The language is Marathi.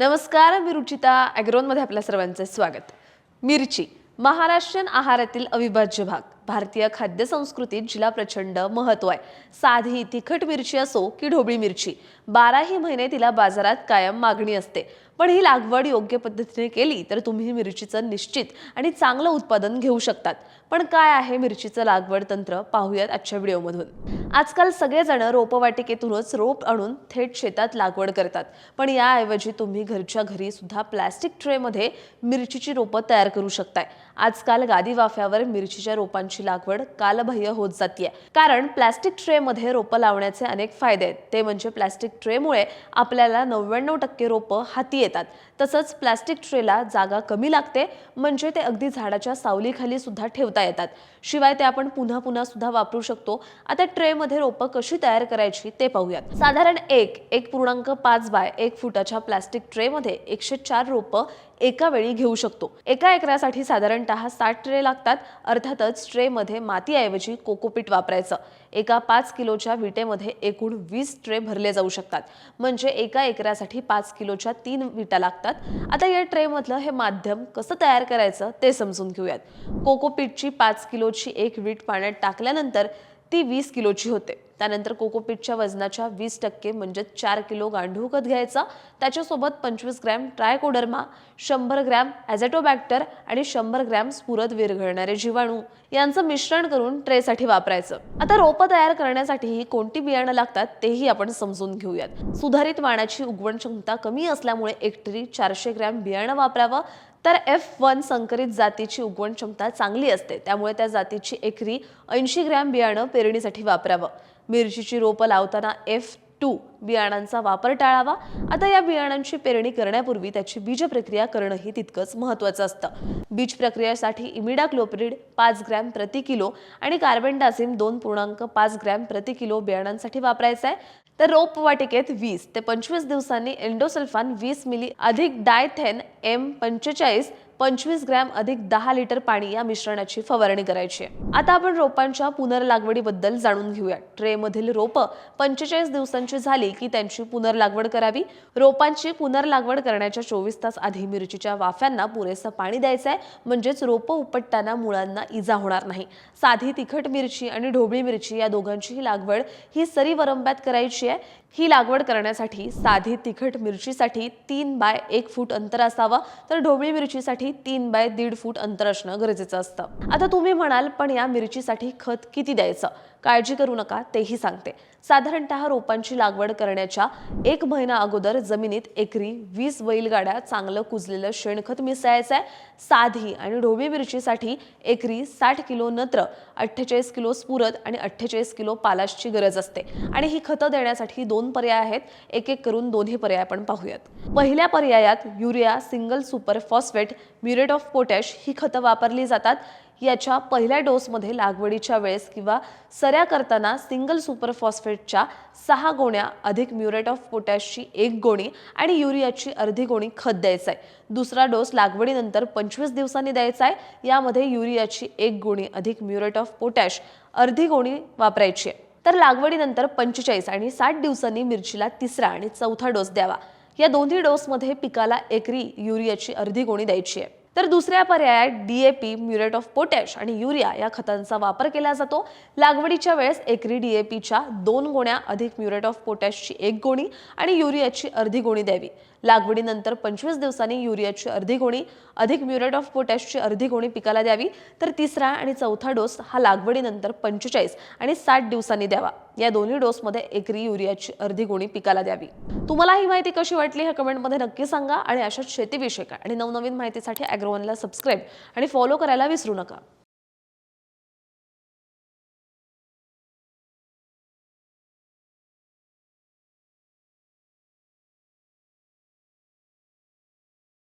नमस्कार मी रुचिता ॲग्रोनमध्ये आपल्या सर्वांचे स्वागत. मिरची महाराष्ट्रीयन आहारातील अविभाज्य भाग भारतीय खाद्य संस्कृतीत जिला प्रचंड महत्त्व आहे. साधी तिखट मिरची असो की ढोबळी मिरची बाराही महिने तिला बाजारात कायम मागणी असते. पण ही लागवड योग्य पद्धतीने केली तर तुम्ही मिरचीचं निश्चित आणि चांगलं उत्पादन घेऊ शकतात. पण काय आहे मिरचीचं लागवड तंत्र? पाहूयात आजच्या व्हिडिओमधून. आजकाल सगळेजण रोपवाटिकेतूनच रोप आणून थेट शेतात लागवड करतात. पण याऐवजी तुम्ही घरच्या घरी सुद्धा प्लॅस्टिक ट्रेमध्ये मिरचीची रोपं तयार करू शकताय. आजकाल गादी वाफ्यावर मिरचीच्या रोपांची लागवड कालबाह्य होत जाते कारण प्लॅस्टिक ट्रेमध्ये रोपं लावण्याचे अनेक फायदे आहेत. ते म्हणजे प्लॅस्टिक ट्रेमुळे आपल्याला नव्याण्णव टक्के रोपं हाती येतात. तसंच प्लॅस्टिक ट्रेला जागा कमी लागते म्हणजे ते अगदी झाडाच्या सावलीखाली सुद्धा ठेवता येतात. शिवाय ते आपण पुन्हा पुन्हा सुद्धा वापरू शकतो. आता ट्रेमध्ये रोपं कशी तयार करायची ते पाहूयात. साधारण एक एक पूर्णांक पाच बाय एक फुटाच्या प्लॅस्टिक ट्रेमध्ये एकशे चार रोपं एका वेळी घेऊ शकतो. एका एकरासाठी साधारणतः साठ ट्रे लागतात. अर्थातच ट्रेमध्ये मातीऐवजी कोकोपीट वापरायचं. एका पाच किलोच्या विटेमध्ये एकूण वीस ट्रे भरले जाऊ शकतात. म्हणजे एका एकरासाठी पाच किलोच्या तीन विटा लागतात. आता या ट्रेमधलं हे माध्यम कसं तयार करायचं ते समजून घेऊयात. कोकोपीटची पाच किलोची एक वीट पाण्यात टाकल्यानंतर ती वीस किलोची होते. त्यानंतर कोकोपीटच्या वजनाच्या वीस टक्के म्हणजे चार किलो गांडूळ खत घ्यायचा. त्याच्यासोबत पंचवीस ग्रॅम ट्रायकोडर्मा शंभर ग्रॅम ॲझॅटोबॅक्टर आणि शंभर ग्रॅम स्फुरद विरघळणारे जीवाणू. यांचं मिश्रण करून ट्रेसाठी वापरायचं. आता रोपं तयार करण्यासाठीही कोणती बियाणं लागतात तेही आपण समजून घेऊयात. सुधारित वाणाची उगवण क्षमता कमी असल्यामुळे एकटरी चारशे ग्रॅम बियाणं वापरावं. तर एफ वन संकरित जातीची उगवण क्षमता चांगली असते. त्यामुळे त्या जातीची एकरी ऐंशी ग्रॅम बियाणं पेरणीसाठी वापरावं. मिरचीची रोपं लावताना एफ टू बियाणांचा वापर टाळावा. आता या बियाणांची पेरणी करण्यापूर्वी त्याची बीज प्रक्रिया करणंही तितकंच महत्त्वाचं असतं. बीज प्रक्रियेसाठी इमिडाक्लोप्रिड पाच ग्रॅम प्रति किलो आणि कार्बेंडाझिम दोन पूर्णांक पाच ग्रॅम प्रति किलो बियाणांसाठी वापरायचं आहे. तर रोप वाटिकेत वीस ते पंचवीस दिवसांनी एंडोसल्फान वीस मिली अधिक डायथेन एम पंचेचाळीस पंचवीस ग्रॅम अधिक दहा लिटर पाणी या मिश्रणाची फवारणी करायची आहे. आता आपण रोपांच्या पुनर्लागवडीबद्दल जाणून घेऊया ट्रेमधील रोपं पंचेचाळीस दिवसांची झाली की त्यांची पुनर्लागवड करावी. रोपांची पुनर्लागवड करण्याच्या चोवीस तास आधी मिरचीच्या वाफ्यांना पुरेसं पाणी द्यायचं आहे म्हणजेच रोपं उपटताना मुळांना इजा होणार नाही. साधी तिखट मिरची आणि ढोबळी मिरची या दोघांचीही लागवड ही सरी वरंब्यात करायची आहे. ही लागवड करण्यासाठी साधी तिखट मिरचीसाठी तीन बाय एक फूट अंतर असावं. तर ढोबळी मिरचीसाठी तीन बाय दीड फूट अंतर असणं गरजेचं असतं. आता तुम्ही म्हणाल पण या मिरचीसाठी खत किती द्यायचं? काळजी करू नका तेही सांगते. साधारणतः रोपांची लागवड करण्याच्या एक महिना अगोदर जमिनीत एकरी वीस बैलगाड्या चांगलं कुजलेलं शेणखत मिसळायचं आहे साधी आणि ढोबी मिरचीसाठी एकरी साठ किलो नत्र अठ्ठेचाळीस किलो स्फुरद आणि अठ्ठेचाळीस किलो पालाशची गरज असते. आणि ही खतं देण्यासाठी दोन पर्याय आहेत. एक एक करून दोन्ही पर्याय आपण पाहूयात. पहिल्या पर्यायात urea single super phosphate muriate of potash ही खतं वापरली जातात. याच्या पहिल्या डोसमध्ये लागवडीच्या वेळेस किंवा सऱ्या करताना सिंगल सुपर फॉस्फेटच्या सहा गोण्या अधिक म्युरेट ऑफ पोटॅशची एक गोणी आणि युरियाची अर्धी गोणी खत द्यायचं आहे दुसरा डोस लागवडीनंतर पंचवीस दिवसांनी द्यायचा आहे. यामध्ये युरियाची एक गोणी अधिक म्युरेट ऑफ पोटॅश अर्धी गोणी वापरायची आहे. तर लागवडीनंतर पंचेचाळीस आणि साठ दिवसांनी मिरचीला तिसरा आणि चौथा डोस द्यावा. या दोन्ही डोसमध्ये पिकाला एकरी युरियाची अर्धी गोणी द्यायची आहे. तर दुसऱ्या पर्यायात D A P muriate of potash आणि युरिया या खतांचा वापर केला जातो. लागवडीच्या वेळेस एकरी डी ए पीच्या दोन गोण्या अधिक म्युरेट ऑफ पोटॅशची एक गोणी आणि युरियाची अर्धी गोणी द्यावी. लागवडीनंतर पंचवीस दिवसांनी युरियाची अर्धी गोणी अधिक म्युरेट ऑफ पोटॅशची अर्धी गोणी पिकाला द्यावी. तर तिसरा आणि चौथा डोस हा लागवडीनंतर पंचेचाळीस आणि साठ दिवसांनी द्यावा. या दोन्ही डोसमध्ये एकरी युरियाची अर्धी गुणी पिकाला द्यावी. तुम्हाला ही माहिती कशी वाटली हे कमेंटमध्ये नक्की सांगा आणि अशाच शेतीविषयक आणि नवनवीन माहितीसाठी अॅग्रोवनला सबस्क्राईब आणि फॉलो करायला विसरू नका.